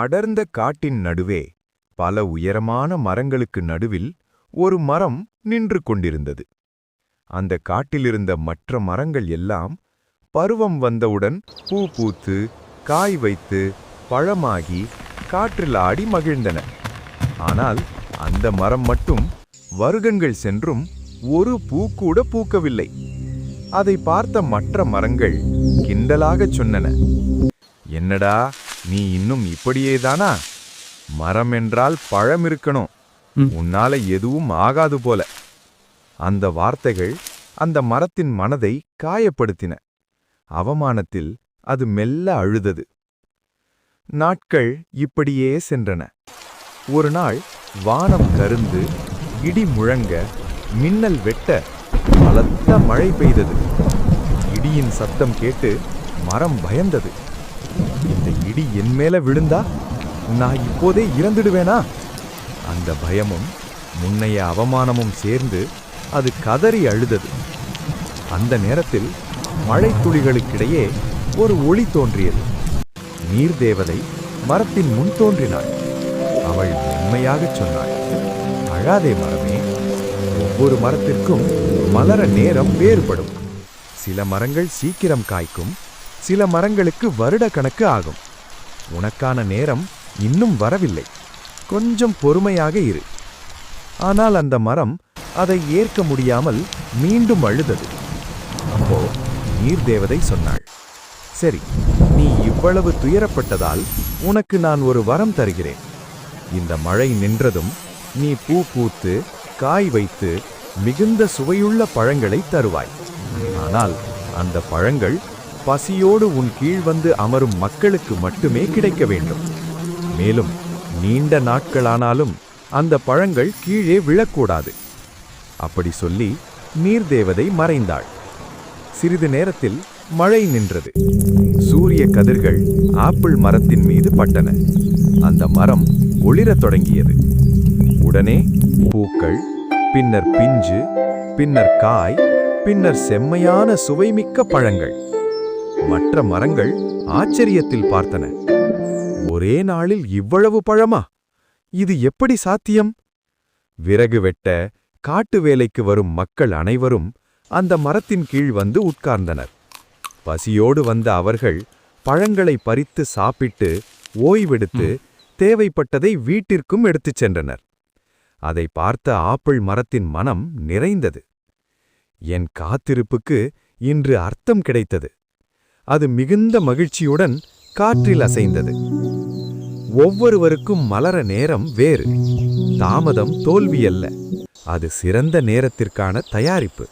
அடர்ந்த காட்டின் நடுவே பல உயரமான மரங்களுக்கு நடுவில் ஒரு மரம் நின்று கொண்டிருந்தது. அந்த காட்டிலிருந்த மற்ற மரங்கள் எல்லாம் பருவம் வந்தவுடன் பூ பூத்து காய் வைத்து பழமாகி காற்றில் ஆடி மகிழ்ந்தன. ஆனால் அந்த மரம் மட்டும் வருகங்கள் சென்றும் ஒரு பூ கூட பூக்கவில்லை. அதை பார்த்த மற்ற மரங்கள் கிண்டலாகச் சொன்னன. என்னடா நீ இன்னும் இப்படியேதானா? மரம் என்றால் பழம் இருக்கணும். உன்னால எதுவும் ஆகாது போல. அந்த வார்த்தைகள் அந்த மரத்தின் மனதை காயப்படுத்தின. அவமானத்தில் அது மெல்ல அழுதது. நாட்கள் இப்படியே சென்றன. ஒரு நாள் வானம் கருந்து இடி முழங்க மின்னல் வெட்ட பலத்த மழை பெய்தது. இடியின் சத்தம் கேட்டு மரம் பயந்தது. இடி என் மேல விழுந்தா நான் இப்போதே இறந்துடுவேனா? அந்த பயமும் முன்னைய அவமானமும் சேர்ந்து அது கதறி அழுதது. அந்த நேரத்தில் மழைத்துளிகளுக்கிடையே ஒரு ஒளி தோன்றியது. நீர் தேவதை மரத்தின் முன் தோன்றினாள். அவள் உண்மையாகச் சொன்னாள் அழாதே மரமே ஒவ்வொரு மரத்திற்கும் மலர நேரம் வேறுபடும். சில மரங்கள் சீக்கிரம் காய்க்கும் சில மரங்களுக்கு வருட கணக்கு ஆகும். உனக்கான நேரம் இன்னும் வரவில்லை. கொஞ்சம் பொறுமையாக இரு. ஆனால் அந்த மரம் அதை ஏற்க முடியாமல் மீண்டும் அழுதது. அப்போ நீர்தேவதை சொன்னாள் சரி நீ இவ்வளவு துயரப்பட்டதால் உனக்கு நான் ஒரு வரம் தருகிறேன். இந்த மழை நின்றதும் நீ பூ பூத்து காய் வைத்து மிகுந்த சுவையுள்ள பழங்களை தருவாய். ஆனால் அந்த பழங்கள் பசியோடு உன் கீழ் வந்து அமரும் மக்களுக்கு மட்டுமே கிடைக்க வேண்டும். மேலும் நீண்ட நாட்களானாலும் அந்த பழங்கள் கீழே விழக்கூடாது. அப்படி சொல்லி நீர்தேவதை மறைந்தாள். சிறிது நேரத்தில் மழை நின்றது. சூரிய கதிர்கள் ஆப்பிள் மரத்தின் மீது பட்டன. அந்த மரம் ஒளிரத் தொடங்கியது. உடனே பூக்கள் பின்னர் பிஞ்சு பின்னர் காய் பின்னர் செம்மையான சுவைமிக்க பழங்கள். மற்ற மரங்கள் ஆச்சரியத்தில் பார்த்தன. ஒரே நாளில் இவ்வளவு பழமா? இது எப்படி சாத்தியம்? விறகு வெட்ட காட்டு வேலைக்கு வரும் மக்கள் அனைவரும் அந்த மரத்தின் கீழ் வந்து உட்கார்ந்தனர். பசியோடு வந்த அவர்கள் பழங்களை பறித்து சாப்பிட்டு ஓய்வெடுத்து தேவைப்பட்டதை வீட்டிற்கும் எடுத்துச் சென்றனர். அதை பார்த்த ஆப்பிள் மரத்தின் மனம் நிறைந்தது. என் காத்திருப்புக்கு இன்று அர்த்தம் கிடைத்தது. அது மிகுந்த மகிழ்ச்சியுடன் காற்றில் அசைந்தது. ஒவ்வொருவருக்கும் மலர நேரம் வேறு. தாமதம் தோல்வியல்ல. அது சிறந்த நேரத்திற்கான தயாரிப்பு.